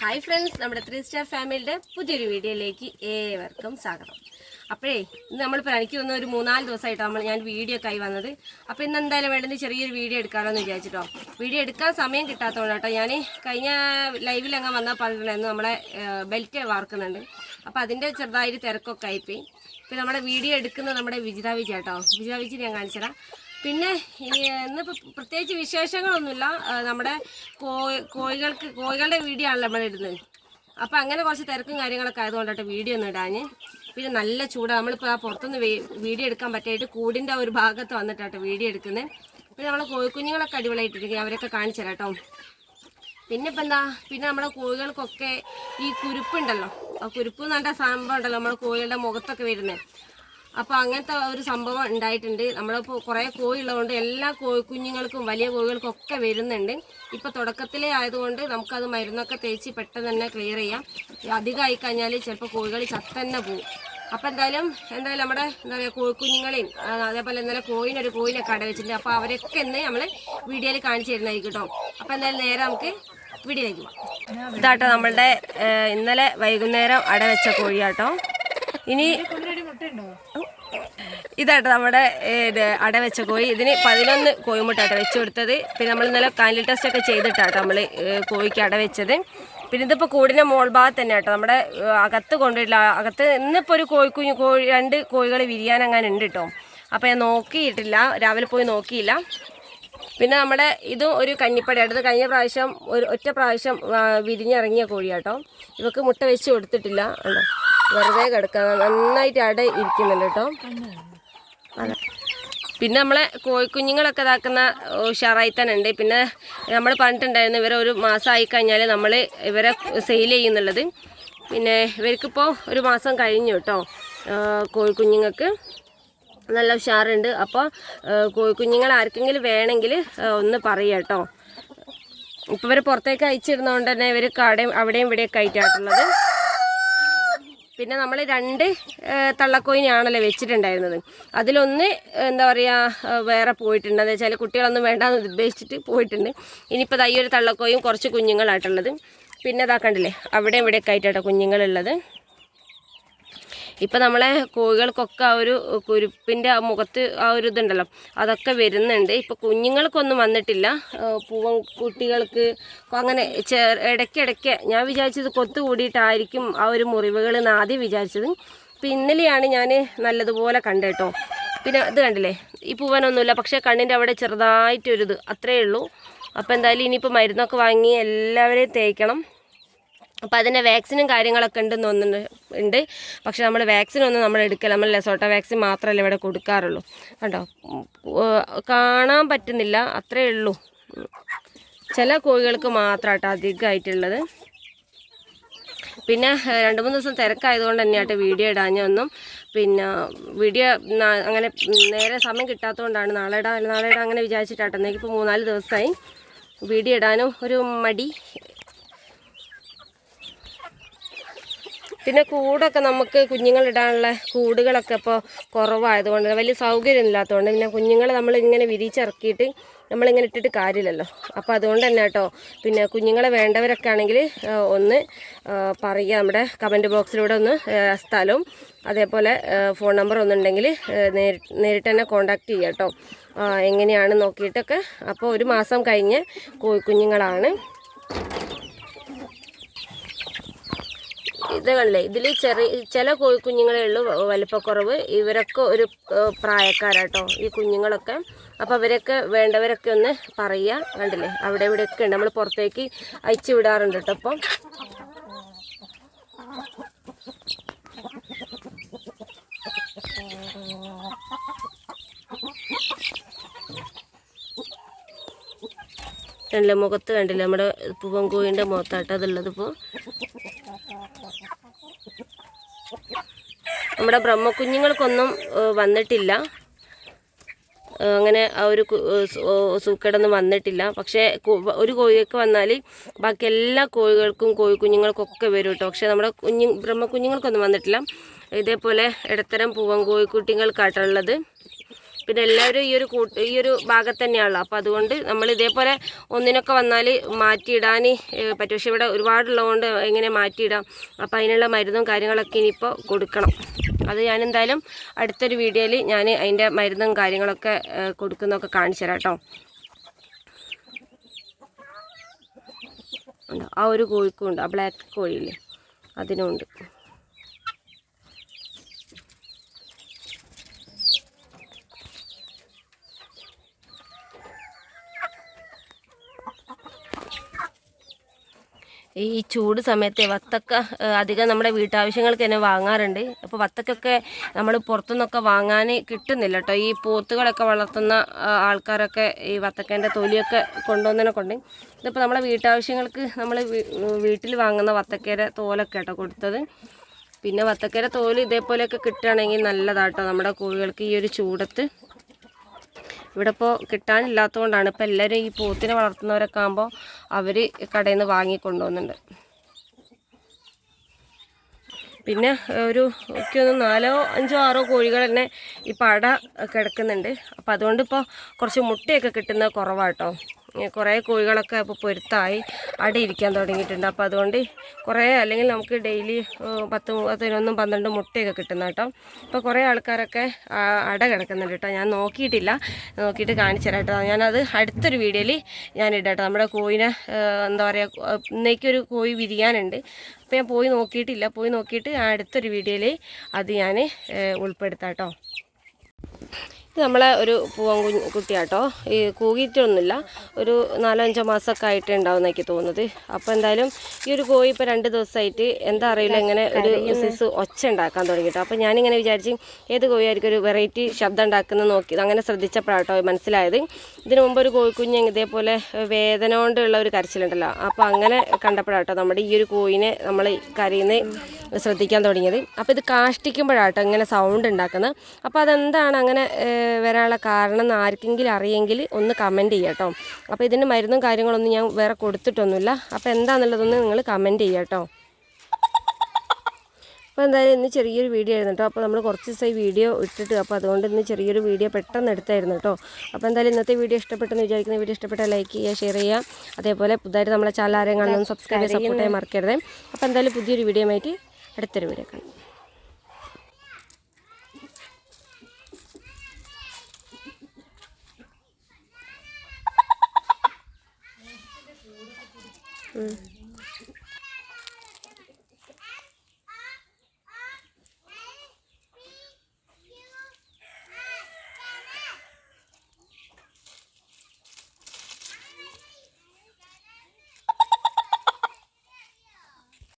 Hi friends നമ്മുടെ three star ഫാമിലിയുടെ പുതിയൊരു വീഡിയോയിലേക്ക് ഏവർക്കും സ്വാഗതം. അപ്പോഴേ ഇന്ന് നമ്മളിപ്പോൾ എനിക്ക് വന്ന ഒരു മൂന്നാൽ ദിവസമായിട്ടോ നമ്മൾ ഞാൻ വീഡിയോ ഒക്കെ ആയി വന്നത്. അപ്പോൾ ഇന്ന് എന്തായാലും വേണ്ടത് ചെറിയൊരു വീഡിയോ എടുക്കാമെന്ന് വിചാരിച്ചിട്ടോ. വീഡിയോ എടുക്കാൻ സമയം കിട്ടാത്തതുകൊണ്ട് കേട്ടോ ഞാൻ കഴിഞ്ഞ ലൈവിൽ അങ്ങ് വന്നാൽ പറഞ്ഞിട്ടുണ്ടായിരുന്നു നമ്മളെ ബെൽറ്റ് വാർക്കുന്നുണ്ട്. അപ്പോൾ അതിന്റെ ചെറുതായിട്ട് തിരക്കൊക്കെ ആയിപ്പോയി. ഇപ്പോൾ നമ്മുടെ വീഡിയോ എടുക്കുന്നത് നമ്മുടെ വിജിത വിജി കേട്ടോ. വിജിത വിജി ഞാൻ കാണിച്ചുതരാം. പിന്നെ ഇനി ഇന്നിപ്പോൾ പ്രത്യേകിച്ച് വിശേഷങ്ങളൊന്നുമില്ല. നമ്മുടെ കോഴി കോഴികൾക്ക് കോഴികളുടെ വീഡിയോ ആണല്ലോ നമ്മൾ ഇടുന്നത്. അപ്പോൾ അങ്ങനെ കുറച്ച് തിരക്കും കാര്യങ്ങളൊക്കെ ആയതുകൊണ്ടാട്ടോ വീഡിയോ ഒന്നും ഇടാഞ്ഞ്. പിന്നെ നല്ല ചൂടാണ് നമ്മളിപ്പോൾ ആ പുറത്തുനിന്ന് വീഡിയോ എടുക്കാൻ പറ്റായിട്ട് കൂടിന്റെ ഒരു ഭാഗത്ത് വന്നിട്ടാട്ടോ വീഡിയോ എടുക്കുന്നത് പിന്നെ നമ്മളെ കോഴിക്കുഞ്ഞുങ്ങളൊക്കെ അടിപൊളിയായിട്ടിരിക്കും അവരൊക്കെ കാണിച്ചു കേട്ടോ. പിന്നെ ഇപ്പം എന്താ? പിന്നെ നമ്മുടെ കോഴികൾക്കൊക്കെ ഈ കുരുപ്പുണ്ടല്ലോ. ആ കുരുപ്പ് എന്ന് പറഞ്ഞ സംഭവം ഉണ്ടല്ലോ. നമ്മുടെ കോഴികളുടെ മുഖത്തൊക്കെ വരുന്നത് അപ്പോൾ അങ്ങനത്തെ ഒരു സംഭവം ഉണ്ടായിട്ടുണ്ട്. നമ്മളിപ്പോൾ കുറേ കോഴി ഉള്ളതുകൊണ്ട് എല്ലാ കോഴി കുഞ്ഞുങ്ങൾക്കും വലിയ കോഴികൾക്കും ഒക്കെ വരുന്നുണ്ട്. ഇപ്പോൾ തുടക്കത്തിലേ ആയതുകൊണ്ട് നമുക്കത് മരുന്നൊക്കെ തേച്ച് പെട്ടെന്ന് തന്നെ ക്ലിയർ ചെയ്യാം. അധികമായി കഴിഞ്ഞാൽ ചിലപ്പോൾ കോഴികൾ ചത്തന്നെ പോവും. അപ്പോൾ എന്തായാലും എന്തായാലും നമ്മുടെ എന്താ പറയുക കോഴിക്കുഞ്ഞുങ്ങളെയും കുഞ്ഞുങ്ങളെയും അതേപോലെ ഇന്നലെ കോഴിനൊരു കോഴിനൊക്കെ അട വെച്ചിട്ടുണ്ട്. അപ്പോൾ അവരൊക്കെ ഇന്ന് നമ്മൾ വീഡിയോയിൽ കാണിച്ചു തരുന്നതായിരിക്കും കേട്ടോ. അപ്പോൾ എന്തായാലും നേരെ നമുക്ക് വീഡിയോയിലേക്ക് പോകാം ഇതാട്ടോ നമ്മളുടെ ഇന്നലെ വൈകുന്നേരം അട വെച്ച കോഴിയാട്ടോ. ഇനി ഇതാട്ടോ നമ്മുടെ അട വെച്ച കോഴി. ഇതിന് പതിനൊന്ന് കോഴിമുട്ടാട്ടോ വെച്ച് കൊടുത്തത്. പിന്നെ നമ്മൾ ഇന്നലെ കാൻഡിൽ ടെസ്റ്റ് ഒക്കെ ചെയ്തിട്ടാട്ടോ നമ്മൾ കോഴിക്ക് അട വെച്ചത്. പിന്നെ ഇതിപ്പോൾ കൂടിന്റെ മോൾ ഭാഗത്ത് തന്നെ കേട്ടോ നമ്മുടെ അകത്ത് കൊണ്ടുവരില്ല. അകത്ത് ഇന്നിപ്പോൾ ഒരു കോഴിക്കുഞ്ഞ് കോഴി രണ്ട് കോഴികൾ വിരിയാൻ അങ്ങനെ ഉണ്ട് കേട്ടോ അപ്പോൾ ഞാൻ നോക്കിയിട്ടില്ല. രാവിലെ പോയി നോക്കിയില്ല. പിന്നെ നമ്മുടെ ഇതും ഒരു കഞ്ഞിപ്പടി അടുത്ത് കഴിഞ്ഞ പ്രാവശ്യം ഒരു ഒറ്റ പ്രാവശ്യം വിരിഞ്ഞിറങ്ങിയ വിരിഞ്ഞിറങ്ങിയ കോഴിയാട്ടോ. ഇവക്ക് മുട്ട വെച്ച് കൊടുത്തിട്ടില്ല. ഉണ്ടോ വെറുതെ കിടക്കുക നന്നായിട്ട് അട ഇരിക്കുന്നുണ്ട് കേട്ടോ. പിന്നെ നമ്മളെ കോഴിക്കുഞ്ഞുങ്ങളൊക്കെ ഇതാക്കുന്ന ഉഷാറായി തന്നെ ഉണ്ട്. പിന്നെ നമ്മൾ പറഞ്ഞിട്ടുണ്ടായിരുന്നു ഇവരെ ഒരു മാസമായി കഴിഞ്ഞാൽ നമ്മൾ ഇവരെ സെയിൽ ചെയ്യുന്നുള്ളത്. പിന്നെ ഇവർക്കിപ്പോൾ ഒരു മാസം കഴിഞ്ഞു കേട്ടോ. കോഴിക്കുഞ്ഞുങ്ങൾക്ക് നല്ല ഉഷാറുണ്ട്. അപ്പോൾ കോഴിക്കുഞ്ഞുങ്ങൾ ആർക്കെങ്കിലും വേണമെങ്കിൽ ഒന്ന് പറയുക കേട്ടോ. ഇപ്പോൾ ഇവർ പുറത്തേക്ക് അയച്ചിരുന്നതുകൊണ്ട് തന്നെ ഇവർ കടയും അവിടെയും ഇവിടെയൊക്കെ ആയിട്ടായിട്ടുള്ളത് പിന്നെ നമ്മൾ രണ്ട് തള്ളക്കോയിനാണല്ലോ വെച്ചിട്ടുണ്ടായിരുന്നത്. അതിലൊന്ന് എന്താ പറയുക വേറെ പോയിട്ടുണ്ട്. എന്ന് വെച്ചാൽ കുട്ടികളൊന്നും വേണ്ടാന്ന് ഉദ്ദേശിച്ചിട്ട് പോയിട്ടുണ്ട്. ഇനിയിപ്പോൾ ഈ ഒരു തള്ളക്കോയും കുറച്ച് കുഞ്ഞുങ്ങളായിട്ടുള്ളത്. പിന്നെ ഇതാക്കണ്ടല്ലേ കണ്ടില്ലേ അവിടെ ഇവിടെയൊക്കെ ആയിട്ടാട്ടോ കുഞ്ഞുങ്ങളുള്ളത്. ഇപ്പം നമ്മളെ കോഴികൾക്കൊക്കെ ആ ഒരു കുരുപ്പിന്റെ ആ മുഖത്ത് ആ ഒരു ഇതുണ്ടല്ലോ അതൊക്കെ വരുന്നുണ്ട്. ഇപ്പം കുഞ്ഞുങ്ങൾക്കൊന്നും വന്നിട്ടില്ല. പൂവൻ കുട്ടികൾക്ക് അങ്ങനെ ഇടയ്ക്കിടയ്ക്ക് ഞാൻ വിചാരിച്ചത് കൊത്തു കൂടിയിട്ടായിരിക്കും ആ ഒരു മുറിവുകൾ എന്ന് ആദ്യം വിചാരിച്ചത്. ഇപ്പം ഇന്നലെയാണ് ഞാൻ നല്ലതുപോലെ കണ്ടേട്ടോ പിന്നെ ഇത് കണ്ടില്ലേ? ഈ പൂവനൊന്നുമില്ല പക്ഷേ കണ്ണിന്റെ അവിടെ ചെറുതായിട്ടൊരിത് അത്രയേ ഉള്ളൂ. അപ്പോൾ എന്തായാലും ഇനിയിപ്പോൾ മരുന്നൊക്കെ വാങ്ങി എല്ലാവരെയും തേക്കണം. അപ്പോൾ അതിന്റെ വാക്സിനും കാര്യങ്ങളൊക്കെ ഉണ്ടെന്ന് ഉണ്ട്. പക്ഷെ നമ്മൾ വാക്സിനൊന്നും നമ്മൾ എടുക്കില്ല നമ്മൾ ലെസോട്ട വാക്സിൻ മാത്രമല്ല ഇവിടെ കൊടുക്കാറുള്ളൂ. കണ്ടോ? കാണാൻ പറ്റുന്നില്ല അത്രേ ഉള്ളൂ. ചില കോഴികൾക്ക് മാത്രമാട്ടോ അധികമായിട്ടുള്ളത് പിന്നെ രണ്ട് മൂന്ന് ദിവസം തിരക്കായതുകൊണ്ട് തന്നെയായിട്ട് വീഡിയോ ഇടാഞ്ഞൊന്നും പിന്നെ വീഡിയോ അങ്ങനെ നേരെ സമയം കിട്ടാത്തതുകൊണ്ടാണ് നാളെ ഇടാൻ നാളെ ഇടാൻ അങ്ങനെ വിചാരിച്ചിട്ടാട്ടോ. എനിക്കിപ്പോൾ മൂന്നാൽ ദിവസമായി വീഡിയോ ഇടാനും ഒരു മടി പിന്നെ കൂടൊക്കെ നമുക്ക് കുഞ്ഞുങ്ങളിടാനുള്ള കൂടുകളൊക്കെ ഇപ്പോൾ കുറവായതുകൊണ്ട് വലിയ സൗകര്യം ഇല്ലാത്തതുകൊണ്ട് പിന്നെ കുഞ്ഞുങ്ങളെ നമ്മൾ ഇങ്ങനെ വിരിച്ചിറക്കിയിട്ട് നമ്മളിങ്ങനെ ഇട്ടിട്ട് കാര്യമില്ലല്ലോ. അപ്പോൾ അതുകൊണ്ട് തന്നെ കേട്ടോ. പിന്നെ കുഞ്ഞുങ്ങളെ വേണ്ടവരൊക്കെ ആണെങ്കിൽ ഒന്ന് പറയുക നമ്മുടെ കമന്റ് ബോക്സിലൂടെ ഒന്ന് സ്ഥലവും അതേപോലെ ഫോൺ നമ്പർ ഒന്നുണ്ടെങ്കിൽ നേരിട്ട് തന്നെ കോൺടാക്റ്റ് ചെയ്യുക കേട്ടോ. എങ്ങനെയാണ് നോക്കിയിട്ടൊക്കെ. അപ്പോൾ ഒരു മാസം കഴിഞ്ഞ് കോഴിക്കുഞ്ഞുങ്ങളാണ് ഇത് കണ്ടില്ലേ ഇതിൽ ചെറിയ ചില കോഴിക്കുഞ്ഞുങ്ങളേ ഉള്ളൂ വ- വലിപ്പക്കുറവ്. ഇവരൊക്കെ ഒരു പ്രായക്കാരാട്ടോ ഈ കുഞ്ഞുങ്ങളൊക്കെ. അപ്പോൾ അവരൊക്കെ വേണ്ടവരൊക്കെ ഒന്ന് പറയുക. കണ്ടില്ലേ? അവിടെ ഇവിടെയൊക്കെ ഉണ്ട്. നമ്മൾ പുറത്തേക്ക് അയച്ചു വിടാറുണ്ട് കേട്ടോ അപ്പം കണ്ടില്ലേ മുഖത്ത് കണ്ടില്ല? നമ്മുടെ പൂവൻകോയിന്റെ മുഖത്താട്ട ഇപ്പോൾ നമ്മുടെ ബ്രഹ്മക്കുഞ്ഞുങ്ങൾക്കൊന്നും വന്നിട്ടില്ല. അങ്ങനെ ആ ഒരു സൂക്കേടൊന്നും വന്നിട്ടില്ല. പക്ഷേ ഒരു കോഴിയൊക്കെ വന്നാൽ ബാക്കി എല്ലാ കോഴികൾക്കും കോഴിക്കുഞ്ഞുങ്ങൾക്കൊക്കെ വരും കേട്ടോ പക്ഷേ നമ്മുടെ കുഞ്ഞു ബ്രഹ്മക്കുഞ്ഞുങ്ങൾക്കൊന്നും വന്നിട്ടില്ല. ഇതേപോലെ ഇടത്തരം പൂവൻ കോഴിക്കുട്ടികൾക്കാട്ടുള്ളത് പിന്നെ എല്ലാവരും ഈ ഒരു കൂട്ട് ഈ ഒരു ഭാഗത്ത് തന്നെയാണല്ലോ. അപ്പോൾ അതുകൊണ്ട് നമ്മൾ ഇതേപോലെ ഒന്നിനൊക്കെ വന്നാൽ മാറ്റിയിടാൻ പറ്റും. പക്ഷേ ഇവിടെ ഒരുപാടുള്ളതുകൊണ്ട് എങ്ങനെ മാറ്റിയിടാം? അപ്പോൾ അതിനുള്ള മരുന്നും കാര്യങ്ങളൊക്കെ ഇനിയിപ്പോൾ കൊടുക്കണം. അത് ഞാൻ എന്തായാലും അടുത്തൊരു വീഡിയോയിൽ ഞാൻ അതിന്റെ മരുന്നും കാര്യങ്ങളൊക്കെ കൊടുക്കുന്നൊക്കെ കാണിച്ചു തരാം കേട്ടോ. ആ ഒരു കോഴിക്കുണ്ട്. ആ ബ്ലാക്ക് കോഴിയില്ലേ? അതിനുണ്ട്. ഈ ചൂട് സമയത്തെ വത്തക്ക അധികം നമ്മുടെ വീട്ടാവശ്യങ്ങൾക്ക് തന്നെ വാങ്ങാറുണ്ട്. അപ്പോൾ വത്തക്കൊക്കെ നമ്മൾ പുറത്തുനിന്നൊക്കെ വാങ്ങാൻ കിട്ടുന്നില്ല കേട്ടോ. ഈ പോത്തുകളൊക്കെ വളർത്തുന്ന ആൾക്കാരൊക്കെ ഈ വത്തക്കേന്റെ തൊലിയൊക്കെ കൊണ്ട് ഇതിപ്പോൾ നമ്മുടെ വീട്ടാവശ്യങ്ങൾക്ക് നമ്മൾ വീട്ടിൽ വാങ്ങുന്ന വത്തക്കേരെ തോലൊക്കെ കേട്ടോ കൊടുത്തത്. പിന്നെ വത്തക്കേരെ തോൽ ഇതേപോലെയൊക്കെ കിട്ടുകയാണെങ്കിൽ നല്ലതാട്ടോ നമ്മുടെ കോഴികൾക്ക് ഈ ഒരു ചൂടത്ത്. ഇവിടെ ഇപ്പോൾ കിട്ടാനില്ലാത്തതുകൊണ്ടാണ് ഇപ്പോൾ എല്ലാവരും ഈ പോത്തിനെ വളർത്തുന്നവരൊക്കെ ആകുമ്പോൾ അവർ കടയിൽ നിന്ന് വാങ്ങിക്കൊണ്ടുപോകുന്നുണ്ട് പിന്നെ ഒരു എനിക്കൊന്ന് നാലോ അഞ്ചോ ആറോ കോഴികൾ തന്നെ ഈ പട കിടക്കുന്നുണ്ട്. അപ്പോൾ അതുകൊണ്ട് ഇപ്പോൾ കുറച്ച് മുട്ടയൊക്കെ കിട്ടുന്നത് കുറവാട്ടോ. കുറേ കോഴികളൊക്കെ ഇപ്പോൾ പൊരുത്തായി അട ഇരിക്കാൻ തുടങ്ങിയിട്ടുണ്ട്. അപ്പോൾ അതുകൊണ്ട് കുറേ അല്ലെങ്കിൽ നമുക്ക് ഡെയിലി പത്ത് പതിനൊന്നും പന്ത്രണ്ടും മുട്ടയൊക്കെ കിട്ടുന്ന കേട്ടോ. ഇപ്പോൾ കുറേ ആൾക്കാരൊക്കെ അട കിടക്കുന്നുണ്ട് കേട്ടോ. ഞാൻ നോക്കിയിട്ടില്ല. നോക്കിയിട്ട് കാണിച്ചു തരാം ഞാനത് അടുത്തൊരു വീഡിയോയിൽ ഞാൻ ഇടാം നമ്മുടെ കോഴിനെ എന്താ പറയുക ഇന്നേക്കൊരു കോഴി വിരിയാനുണ്ട്. അപ്പോൾ ഞാൻ പോയി നോക്കിയിട്ടില്ല. പോയി നോക്കിയിട്ട് അടുത്തൊരു വീഡിയോയിൽ അത് ഞാൻ ഉൾപ്പെടുത്താം കേട്ടോ. ഇത് നമ്മളെ ഒരു പൂവൻ കുഞ്ഞ് കുട്ടിയാട്ടോ. ഈ കൂകിയിട്ടൊന്നുമില്ല. ഒരു നാലോ അഞ്ചോ മാസമൊക്കെ ആയിട്ട് ഉണ്ടാവും എനിക്ക് തോന്നുന്നത്. അപ്പോൾ എന്തായാലും ഈ ഒരു കോഴി ഇപ്പോൾ രണ്ട് ദിവസമായിട്ട് എന്താ അറിയില്ല ഇങ്ങനെ ഒരു സിസ് ഒച്ച ഉണ്ടാക്കാൻ തുടങ്ങിയിട്ടോ. അപ്പോൾ ഞാനിങ്ങനെ വിചാരിച്ച് ഏത് കോഴിയായിരിക്കും ഒരു വെറൈറ്റി ശബ്ദം ഉണ്ടാക്കുന്നത് നോക്കി അങ്ങനെ ശ്രദ്ധിച്ചപ്പോഴാട്ടോ മനസ്സിലായത്. ഇതിനു മുമ്പ് ഒരു കോഴിക്കുഞ്ഞ് ഇതേപോലെ വേദന കൊണ്ടുള്ള ഒരു കരച്ചിലുണ്ടല്ലോ. അപ്പോൾ അങ്ങനെ കണ്ടപ്പോഴാട്ടോ നമ്മുടെ ഈ ഒരു കോഴിനെ നമ്മൾ കരയുന്ന ശ്രദ്ധിക്കാൻ തുടങ്ങിയത്. അപ്പോൾ ഇത് കാഷ്ടിക്കുമ്പോഴാട്ടോ ഇങ്ങനെ സൗണ്ട് ഉണ്ടാക്കുന്നത്. അപ്പോൾ അതെന്താണ് അങ്ങനെ വരാനുള്ള കാരണം എന്ന് ആർക്കെങ്കിലും അറിയെങ്കിൽ ഒന്ന് കമന്റ് ചെയ്യാട്ടോ കേട്ടോ അപ്പോൾ ഇതിന് മരുന്നും കാര്യങ്ങളൊന്നും ഞാൻ വേറെ കൊടുത്തിട്ടൊന്നുമില്ല. അപ്പോൾ എന്താണെന്നുള്ളതൊന്ന് നിങ്ങൾ കമന്റ് ചെയ്യാട്ടോ അപ്പോൾ എന്തായാലും ഇന്ന് ചെറിയൊരു വീഡിയോ ആയിരുന്നു കേട്ടോ അപ്പോൾ നമ്മൾ കുറച്ച് ദിവസമായി വീഡിയോ ഇട്ടിട്ട് അപ്പോൾ അതുകൊണ്ട് ഇന്ന് ചെറിയൊരു വീഡിയോ പെട്ടെന്ന് എടുത്തായിരുന്നു കേട്ടോ അപ്പോൾ എന്തായാലും ഇന്നത്തെ വീഡിയോ ഇഷ്ടപ്പെട്ടെന്ന് വിചാരിക്കുന്ന വീഡിയോ ഇഷ്ടപ്പെട്ട ലൈക്ക് ചെയ്യുക ഷെയർ ചെയ്യുക. അതേപോലെ പുതുതായിട്ട് നമ്മളെ ചാനൽ ആരെങ്കിലും സബ്സ്ക്രൈബ് സപ്പോർട്ട് ചെയ്യാൻ മറക്കരുത്. അപ്പോൾ എന്തായാലും പുതിയൊരു വീഡിയോ ആയിട്ട് അടുത്തൊരു വീഡിയോ കാണാം.